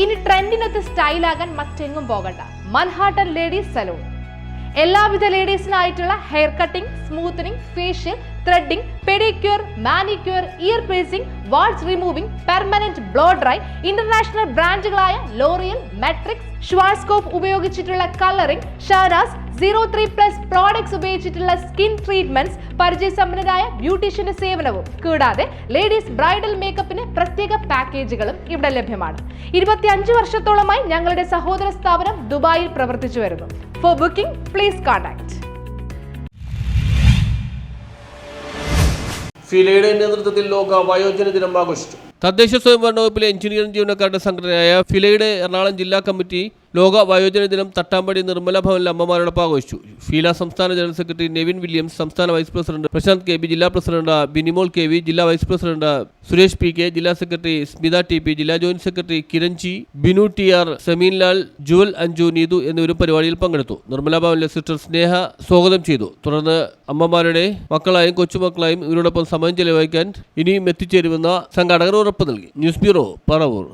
ഇനി ട്രെൻഡിനൊത്ത് സ്റ്റൈലാകാൻ മറ്റെങ്ങും പോകണ്ട. Manhattan ladies salon. എല്ലാവിധ ലേഡീസിനായിട്ടുള്ള hair cutting smoothening facial threading pedicure manicure ear piercing warts removing permanent blow dry international ബ്രാൻഡുകളായ L'Oreal Matrix Schwarzkopf ഉപയോഗിച്ചിട്ടുള്ള colouring Shahnaz zero three plus products ഉപയോഗിച്ചിട്ടുള്ള skin treatments പരിചയസമ്പന്നരായ ബ്യൂട്ടീഷ്യന്റെ സേവനവും. കൂടാതെ ലേഡീസ് ബ്രൈഡൽ മേക്കപ്പിന് പ്രത്യേക പാക്കേജുകളും ഇവിടെ ലഭ്യമാണ്. ഇരുപത്തിയഞ്ച് വർഷത്തോളമായി ഞങ്ങളുടെ സഹോദര സ്ഥാപനം ദുബായിൽ പ്രവർത്തിച്ചു വരുന്നു. ഫോർ ബുക്കിംഗ് പ്ലീസ് കോൺടാക്ട് ഫിലയുടെ നേതൃത്വത്തിൽ ലോക വയോജന ദിനം ആഘോഷിച്ചു. തദ്ദേശ സ്വയംഭരണ വകുപ്പിലെ എഞ്ചിനീയറിംഗ് ജീവനക്കാരുടെ സംഘടനയായ ഫിലയുടെ എറണാകുളം ജില്ലാ കമ്മിറ്റി ലോക വയോജന ദിനം തട്ടാമ്പടി നിർമ്മല ഭവനിൽ അമ്മമാരോടൊപ്പം ആഘോഷിച്ചു. ഫീല സംസ്ഥാന ജനറൽ സെക്രട്ടറി നെവിൻ വില്യംസ് സംസ്ഥാന വൈസ് പ്രസിഡന്റ് പ്രശാന്ത് കെ ജില്ലാ പ്രസിഡന്റ് ബിനിമോൾ കെ ജില്ലാ vice president Suresh P K ജില്ലാ സെക്രട്ടറി സ്മിത ടി പി ജില്ലാ joint secretary Kiranji Binu T R Sameenlal Jewel Anju Neethu എന്നിവരും പരിപാടിയിൽ പങ്കെടുത്തു. നിർമ്മല ഭവനിലെ സിസ്റ്റർ സ്നേഹ സ്വാഗതം ചെയ്തു. തുടർന്ന് അമ്മമാരുടെ മക്കളായും കൊച്ചുമക്കളായും ഇവരോടൊപ്പം സമയം ചെലവഴിക്കാൻ ഇനിയും എത്തിച്ചേരുമെന്ന സംഘാടകർ ഉറപ്പ് നൽകി. News bureau Paravur.